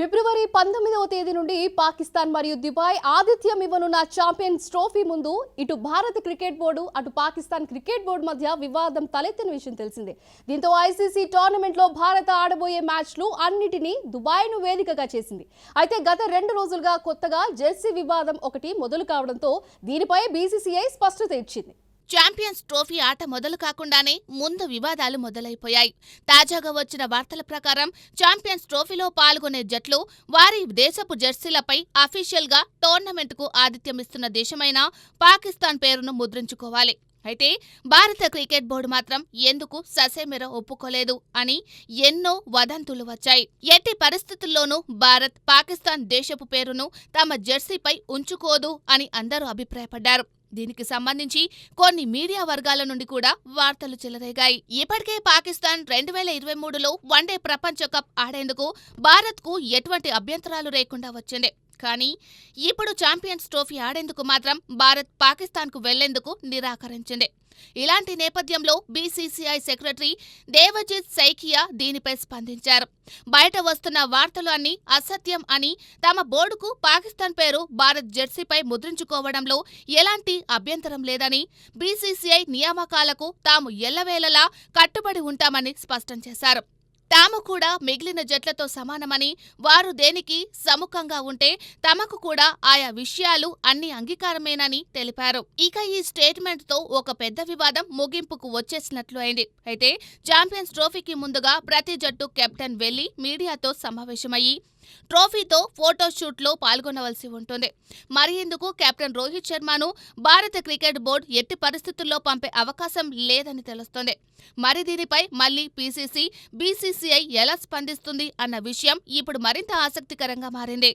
ఫిబ్రవరి పంతొమ్మిదవ తేదీ నుండి పాకిస్తాన్ మరియు దుబాయ్ ఆతిథ్యం ఇవ్వనున్న ఛాంపియన్స్ ట్రోఫీ ముందు ఇటు భారత క్రికెట్ బోర్డు అటు పాకిస్తాన్ క్రికెట్ బోర్డు మధ్య వివాదం తలెత్తిన విషయం తెలిసిందే. దీంతో ఐసీసీ టోర్నమెంట్లో భారత ఆడబోయే మ్యాచ్లు అన్నిటినీ దుబాయ్ను వేదికగా చేసింది. అయితే గత రెండు రోజులుగా కొత్తగా జెర్సీ వివాదం ఒకటి మొదలు కావడంతో దీనిపై బీసీసీఐ స్పష్టత ఇచ్చింది. ఛాంపియన్స్ ట్రోఫీ ఆట మొదలు కాకుండానే ముందు వివాదాలు మొదలైపోయాయి. తాజాగా వచ్చిన వార్తల ప్రకారం ఛాంపియన్స్ ట్రోఫీలో పాల్గొనే జట్లు వారి దేశపు జెర్సీలపై అఫీషియల్గా టోర్నమెంట్కు టోర్నమెంట్కు ఆతిథ్యమిస్తున్న దేశమైన పాకిస్తాన్ పేరును ముద్రించుకోవాలి. అయితే భారత క్రికెట్ బోర్డు మాత్రం ఎందుకు ససేమిర ఒప్పుకోలేదు అని ఎన్నో వదంతులు వచ్చాయి. ఎట్టి పరిస్థితుల్లోనూ భారత్ పాకిస్తాన్ దేశపు పేరును తమ జెర్సీపై ఉంచుకోదు అని అందరూ అభిప్రాయపడ్డారు. దీనికి సంబంధించి కొన్ని మీడియా వర్గాల నుండి కూడా వార్తలు చెలరేగాయి. ఇప్పటికే పాకిస్తాన్ రెండు వేల ఇరవై మూడులో వన్డే ప్రపంచ కప్ ఆడేందుకు భారత్కు ఎటువంటి అభ్యంతరాలు లేకుండా వచ్చింది. కానీ ఇప్పుడు ఛాంపియన్స్ ట్రోఫీ ఆడేందుకు మాత్రం భారత్ పాకిస్తాన్కు వెళ్ళేందుకు నిరాకరించింది. ఇలాంటి నేపథ్యంలో బీసీసీఐ సెక్రటరీ దేవజిత్ సైకియా దీనిపై స్పందించారు. బయట వస్తున్న వార్తలు అన్ని అసత్యం అని తమ బోర్డుకు పాకిస్తాన్ పేరు భారత్ జెర్సీపై ముద్రించుకోవడంలో ఎలాంటి అభ్యంతరం లేదని బీసీసీఐ నియామకాలకు తాము ఎల్లవేళలా కట్టుబడి ఉంటామని స్పష్టం చేశారు. తాము కూడా మిగిలిన జట్లతో సమానమని వారు దేనికి సముఖంగా ఉంటే తమకు కూడా ఆయా విషయాలు అన్ని అంగీకారమేనని తెలిపారు. ఇక ఈ స్టేట్మెంట్తో ఒక పెద్ద వివాదం ముగింపుకు వచ్చేసినట్లు అయింది. అయితే ఛాంపియన్స్ ట్రోఫీకి ముందుగా ప్రతి జట్టు కెప్టెన్ వెళ్ళి మీడియాతో సమావేశమయ్యి ట్రోఫీతో ఫోటోషూట్లో పాల్గొనవలసి ఉంటుంది. మరి ఇందుకు కెప్టెన్ రోహిత్ శర్మను భారత క్రికెట్ బోర్డు ఎట్టి పరిస్థితుల్లో పంపే అవకాశం లేదని తెలుస్తోంది. మరి దీనిపై మళ్ళీ పీసీసీ బీసీసీఐ ఎలా స్పందిస్తుంది అన్న విషయం ఇప్పుడు మరింత ఆసక్తికరంగా మారింది.